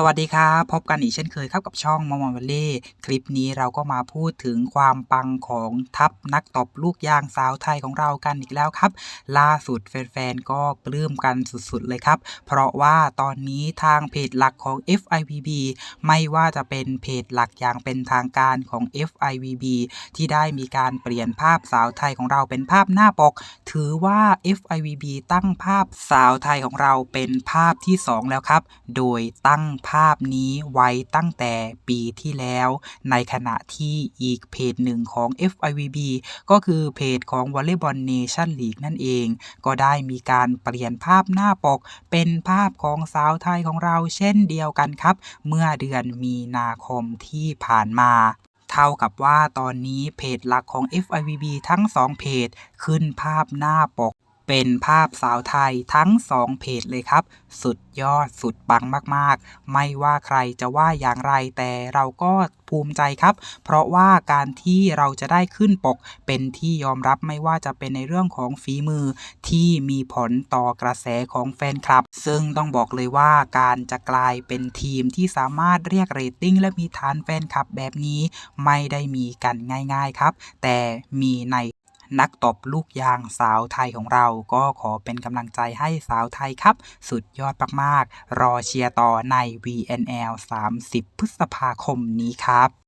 สวัสดีครับ พบกันอีกเช่นเคยครับกับช่องมอมวัลเล่คลิปนี้เราก็มาพูดถึงความปังของทัพนักตบลูกยางสาวไทยของเรากันอีกแล้วครับ ล่าสุดแฟนๆก็ปลื้มกันสุดๆเลยครับ เพราะว่าตอนนี้ทางเพจหลักของ FIVB ไม่ว่าจะเป็นเพจหลักอย่างเป็นทางการของ FIVB ที่ได้มีการเปลี่ยนภาพสาวไทยของเราเป็นภาพหน้าปก ถือว่า FIVB ตั้งภาพสาวไทยของเราเป็นภาพที่ 2 แล้วครับ โดยตั้งภาพนี้ไว้ตั้งแต่ปีที่แล้ว ในขณะที่อีกเพจหนึ่งของ FIVB ก็คือเพจของ Volleyball Nation League นั่นเอง ก็ได้มีการเปลี่ยนภาพหน้าปก เป็นภาพของสาวไทยของเราเช่นเดียวกันครับ เมื่อเดือนมีนาคมที่ผ่านมาเท่ากับว่าตอนนี้เพจหลักของ FIVB ทั้ง 2 เพจ ขึ้นภาพหน้าปก เป็นภาพสาวไทยทั้ง2เพจเลยครับ สุดยอดสุดปังมากๆ ไม่ว่าใครจะว่าอย่างไรแต่เราก็ภูมิใจครับ เพราะว่าการที่เราจะได้ขึ้นปกเป็นที่ยอมรับไม่ว่าจะเป็นในเรื่องของฝีมือที่มีผลต่อกระแสของแฟนคลับ ซึ่งต้องบอกเลยว่าการจะกลายเป็นทีมที่สามารถเรียกเรตติ้งและมีฐานแฟนคลับแบบนี้ ไม่ได้มีกันง่าย ๆครับ แต่มีใน นักตบลูกยางสาวไทยของเราก็ขอเป็นกำลังใจให้สาวไทยครับ สุดยอดมากๆ รอเชียร์ต่อใน VNL 30 พฤษภาคมนี้ครับ